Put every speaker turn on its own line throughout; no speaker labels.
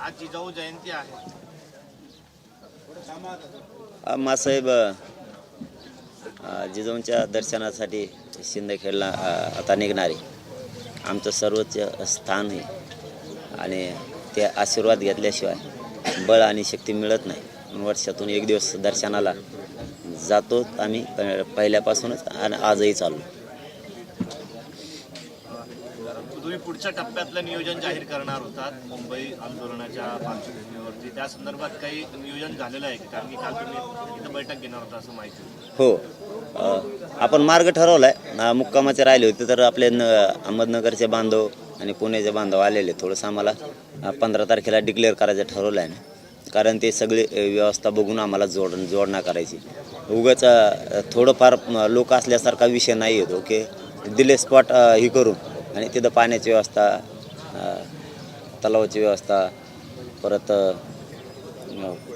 आज जिजाऊ जयंती आहे.
मासाहेब जिजाऊंच्या दर्शनासाठी शिंदखेडला अ, आता निघणारे. आमचं सर्वोच्च स्थान आहे. आणि ते आशीर्वाद घेतल्याशिवाय बळ आणि शक्ती मिळत नाही. वर्षातून एक दिवस दर्शनाला जातो आम्ही प- पहिल्यापासूनच आणि आजही चाललो
तुम्ही पुढच्या टप्प्यातलं नियोजन जाहीर करणार होतात मुंबई आंदोलनाच्या पार्श्वभूमीवरती. त्या संदर्भात काही नियोजन झालेलं आहे का? कारण की काल तुम्ही इथं बैठक घेणार होता असं माहिती
हो. आपण मार्ग ठरवलाय. मुक्कामाचे राहिले होते तर आपले अहमदनगरचे बांधव आणि पुण्याचे बांधव आलेले. थोडंसं आम्हाला पंधरा तारखेला डिक्लेअर करायचं ठरवलं आहे ना. कारण ते सगळे व्यवस्था बघून आम्हाला जोड जोडणा करायची. उगाच थोडंफार लोक असल्यासारखा विषय नाही येतो ओके? दिले स्पॉट ही करून. आणि तिथं पाण्याची व्यवस्था तलावाची व्यवस्था परत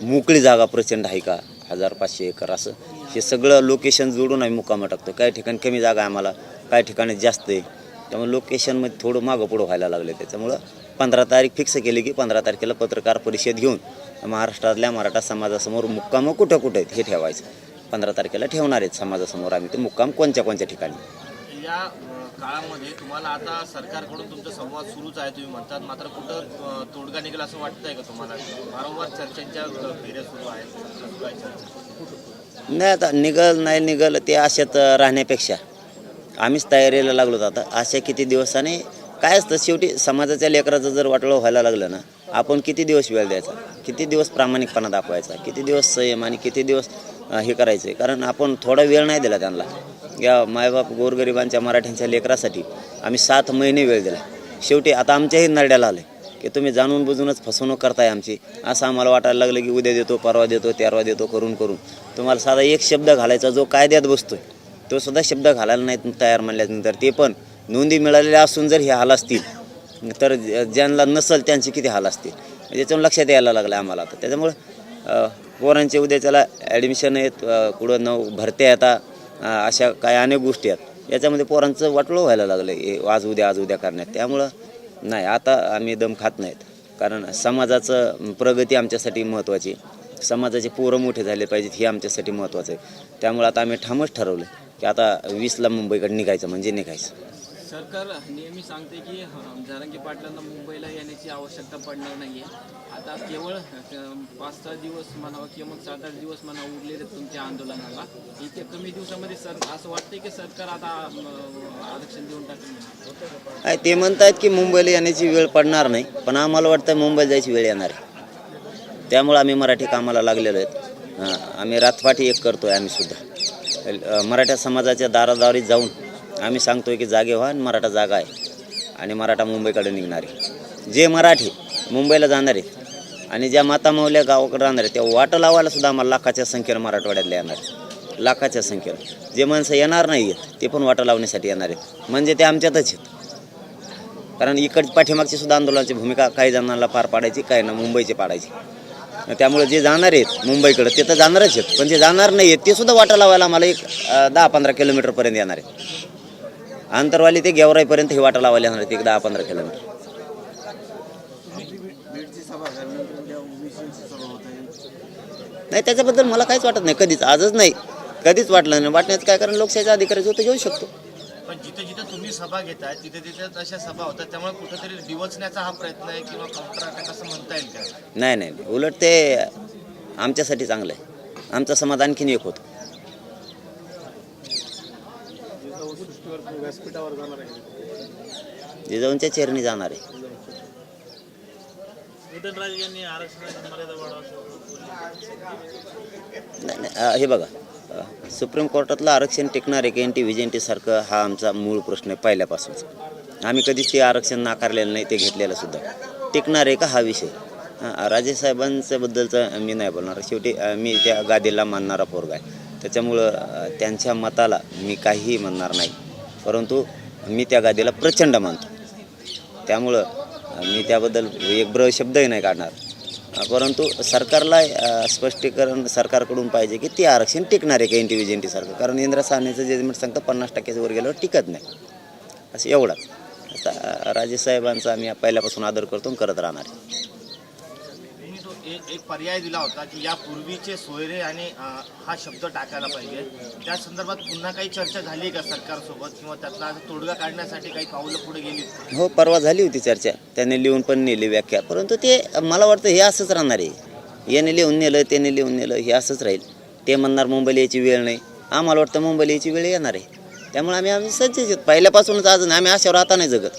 मोकळी जागा प्रचंड आहे का? हजार पाचशे एकर असं. हे सगळं लोकेशन जोडून आम्ही मुक्कामं टाकतो काही ठिकाणी कमी जागा आहे आम्हाला काही ठिकाणी जास्त आहे. त्यामुळे लोकेशनमध्ये थोडं मागं पुढं व्हायला लागले त्याच्यामुळं पंधरा तारीख फिक्स केली की पंधरा तारखेला पत्रकार परिषद घेऊन महाराष्ट्रातल्या मराठा समाजासमोर मुक्कामं कुठं कुठं आहेत हे ठेवायचं. पंधरा तारखेला ठेवणार आहेत समाजासमोर आम्ही. ते मुक्काम कोणत्या कोणत्या ठिकाणी?
या काळामध्ये तुम्हाला आता सरकारकडून तुमचा संवाद सुरूच आहे तुम्ही म्हणतात मात्र कुठं तोडगा निघेल असं वाटतंय का तुम्हाला? वारंवार चर्चांच्या फेऱ्या सुरू आहेत.
नाही आता निघल नाही निघल ते अशात राहण्यापेक्षा. आम्हीच तयारीला लागलो आता. अशा किती दिवसाने काय असतं शेवटी समाजाच्या लेकराचं जर वाटलं व्हायला लागलं ना आपण किती दिवस वेळ द्यायचा? किती दिवस प्रामाणिकपणा दाखवायचा? किती दिवस संयम आणि किती दिवस हे करायचं? कारण आपण थोडा वेळ नाही दिला त्यांना. या मायबाप गोरगरिबांच्या मराठ्यांच्या लेकरासाठी आम्ही सात महिने वेळ दिला. शेवटी आता आमच्याही नरड्याला आलं की तुम्ही जाणून बुजूनच फसवणूक करताय आमची. असं आम्हाला वाटायला लागलं की उद्या देतो परवा देतो तेरवा देतो करून करून. तुम्हाला साधा एक शब्द घालायचा जो कायद्यात बसतोय तो सुद्धा शब्द घालायला नाही तयार म्हणल्यानंतर ते पण नोंदी मिळालेल्या असून जर हे हाल असतील तर ज- ज्यांना नसल त्यांचे किती हाल असतील? त्याच्यावर लक्षात यायला लागलं आम्हाला आता. त्याच्यामुळं पोरांचे उद्याच्याला ॲडमिशन आहेत कुठं नऊ भरत्या आता. अशा काय अनेक गोष्टी आहेत. याच्यामध्ये पोरांचं वाटलं व्हायला लागलं हे आज उद्या आज उद्या करण्यात. त्यामुळं नाही आता आम्ही दम खात नाहीत. कारण समाजाचं प्रगती आमच्यासाठी महत्त्वाची समाजाचे पोरं मोठे झाले पाहिजेत हे आमच्यासाठी महत्त्वाचं आहे. त्यामुळे आता आम्ही ठामच ठरवलं की आता वीसला मुंबईकडे निघायचं म्हणजे निघायचं.
सरकार नेहमी सांगते की अं, पाटलांना मुंबईला येण्याची आवश्यकता पडणार नाही आहे आता केवळ पाच सहा दिवस म्हणावा किंवा मग सात आठ दिवस म्हणा उरलेले तुमच्या आंदोलनाला. इथे कमी दिवसामध्ये सर असं वाटतंय की सरकार आता आरक्षण देऊन टाकेल
आहे ते म्हणतात की मुंबईला येण्याची वेळ पडणार नाही पण आम्हाला वाटतं मुंबईला जायची वेळ येणार आहे. त्यामुळे आम्ही मराठी कामाला लागलेलो आहेत. आम्ही रातपाठी एक करतो आम्ही सुद्धा. मराठा समाजाच्या दारादारी जाऊन आम्ही सांगतोय की जागे व्हा आणि मराठा जागा आहे. आणि मराठा मुंबईकडे निघणार. आहे जे मराठी मुंबईला जाणार आहेत आणि ज्या मातामावल्या गावाकडे राहणार आहेत त्या वाटं लावायला सुद्धा आम्हाला लाखाच्या संख्येनं मराठवाड्यातल्या येणार आहेत. लाखाच्या संख्येनं. जे माणसं येणार नाही आहेत ते पण वाटं लावण्यासाठी येणार आहेत. म्हणजे ते आमच्यातच आहेत. कारण इकड पाठीमागची सुद्धा आंदोलनाची भूमिका काही जणांना पार पाडायची काही ना मुंबईची पाडायची. त्यामुळे जे जाणार आहेत मुंबईकडे ते तर जाणारच आहेत. पण जे जाणार नाही आहेत ते सुद्धा वाटा लावायला आम्हाला एक दहा पंधरा किलोमीटरपर्यंत येणार आहेत. आंतरवाली ते गेवराईपर्यंत हे वाटा लावायला येणार एक दहा पंधरा किलोमीटर नाही त्याच्याबद्दल मला काहीच वाटत नाही. कधीच आजच नाही. कधीच वाटलं नाही. वाटण्याचं काय कारण लोकशाहीचा अधिकारी जो तो घेऊ शकतो.
पण जिथे जिथे तुम्ही सभा घेताय तिथे तिथे तशा सभा होतात. त्यामुळे कुठेतरी डिवचण्याचा हा प्रयत्न आहे किंवा काउंटर अटॅक असं म्हणता येईल का
नाही नाही. उलट ते आमच्यासाठी चांगलं आहे. आमचा समाज आणखीन एक होतो. जिजाऊंच्या चेरणी जाणार आहे.
उदयनराजे यांनी आरक्षणाची मर्यादा
नाही नाही हे बघा सुप्रीम कोर्टातलं आरक्षण टिकणार आहे की N T V N T सारखं हा आमचा मूळ प्रश्न आहे पहिल्यापासूनच. आम्ही कधीच ते आरक्षण नाकारलेलं नाही ते घेतलेलं सुद्धा. टिकणार आहे का हा विषय? हां राजेसाहेबांच्या बद्दलचं मी नाही बोलणार. शेवटी मी त्या गादीला मानणारा पोरगा आहे. त्याच्यामुळं त्यांच्या मताला मी काहीही म्हणणार नाही. परंतु मी त्या गादीला प्रचंड मानतो. त्यामुळं मी त्याबद्दल एक ब्र शब्दही नाही काढणार. परंतु सरकारला स्पष्टीकरण सरकारकडून पाहिजे की ते आरक्षण टिकणार आहे का एन टी व्ही सारखं. कारण इंद्र साहनीचं जजमेंट सांगतं पन्नास टक्क्याच्या वर गेल्यावर टिकत नाही. असं एवढाच आता राजेसाहेबांचा आम्ही पहिल्यापासून आदर करतो करत राहणार आहे.
एक पर्याय दिला होता की यापूर्वीचे सोयरे आणि हा शब्द टाकायला पाहिजे. त्या संदर्भात पुन्हा काही चर्चा झाली का सरकारसोबत किंवा त्यातला तोडगा काढण्यासाठी काही पावलं पुढे गेली?
हो परवा झाली होती चर्चा. त्याने लिहून पण नेली व्याख्या. परंतु ते मला वाटतं हे असंच राहणार आहे. याने लिहून नेलं त्याने लिहून नेलं हे असंच राहील. ते म्हणणार मुंबईला यायची वेळ नाही. आम्हाला वाटतं मुंबईला यायची वेळ येणार आहे. त्यामुळे आम्ही आम्ही सज्ज पहिल्यापासूनच अजून आम्ही आशावर आता नाही जगत.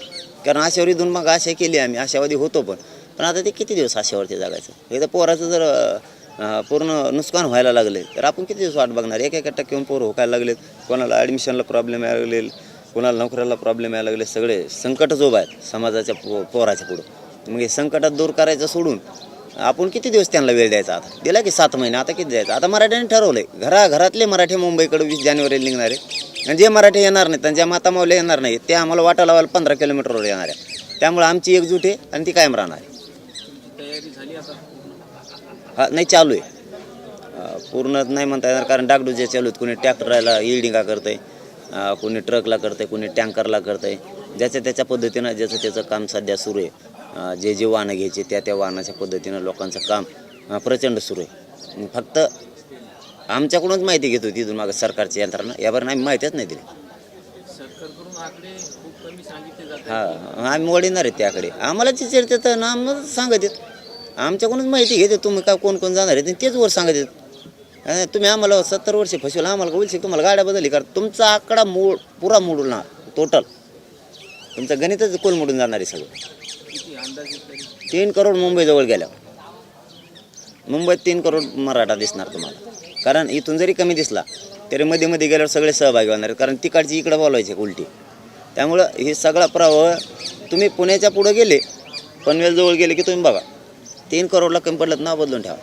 कारण आशावर इथून मग आशा केली आम्ही. आशावादी होतो पण. पण आता ते किती दिवस आशेवरती जगायचं? एकदा पोराचं जर पूर्ण नुकसान व्हायला लागले तर आपण किती दिवस वाट बघणार? एक एका टक्के पोर होकायला लागलेत. कोणाला ॲडमिशनला प्रॉब्लेम यायला लागले कोणाला नोकऱ्याला प्रॉब्लेम यायला लागले सगळे संकटच उभा आहेत समाजाच्या पो पोराच्या पुढं. मग हे संकटात दूर करायचं सोडून आपण किती दिवस त्यांना वेळ द्यायचा आता? दिला की सात महिने आता किती द्यायचा? आता मराठ्याने ठरवलं घरा घरातले मराठी मुंबईकडे वीस जानेवारीला निघणार आहे आणि जे मराठी येणार नाहीत आणि ज्या माता येणार नाहीत ते आम्हाला वाटा लावायला पंधरा किलोमीटरवर येणार आहे त्यामुळे आमची एकजूट आहे आणि ती कायम राहणार आहे.
तयारी झाली आता?
हा नाही चालू आहे. पूर्ण नाही म्हणता येणार कारण डागडुजे चालू आहेत कोणी ट्रॅक्टरला इल्डिंगा करतंय अं, कोणी ट्रकला करतंय कोणी टँकरला करतंय ज्याच्या त्याच्या पद्धतीनं ज्याचं त्याचं काम सध्या सुरू आहे. जे जे वाहनं घ्यायचे त्या त्या वाहनाच्या पद्धतीनं लोकांचं काम प्रचंड सुरू आहे. फक्त आमच्याकडूनच माहिती घेतो तिथून मागं सरकारची यंत्रणा. यावर आम्ही माहितीच नाही दिली. हा आम्ही वडीणार आहेत त्याकडे. आम्हाला जे चिरते तर आम्हाला सांगत आहेत. आमच्याकडूनच माहिती घेते तुम्ही काय कोण कोण जाणार आहे तेच वर सांगत आहेत. तुम्ही आम्हाला सत्तर वर्षे फसवलं आम्हाला होईल तुम्हाला गाड्या बदलली कारण तुमचा आकडा मोड पुरा मोडून ना टोटल तुमचं गणितच कोल मोडून जाणार आहे सगळं. तीन करोड मुंबईजवळ गेल्या. मुंबईत तीन करोड मराठा दिसणार तुम्हाला. कारण इथून जरी कमी दिसला तरी मध्ये मध्ये गेल्यावर सगळे सहभागी होणार कारण तिकडची इकडं बोलायचे उलटी. त्यामुळं हे सगळा प्रवाह तुम्ही पुण्याच्या पुढं गेले पनवेलजवळ गेले की तुम्ही बघा. तीन करोडला कमी पडलं ना नाव बदलून ठेवा.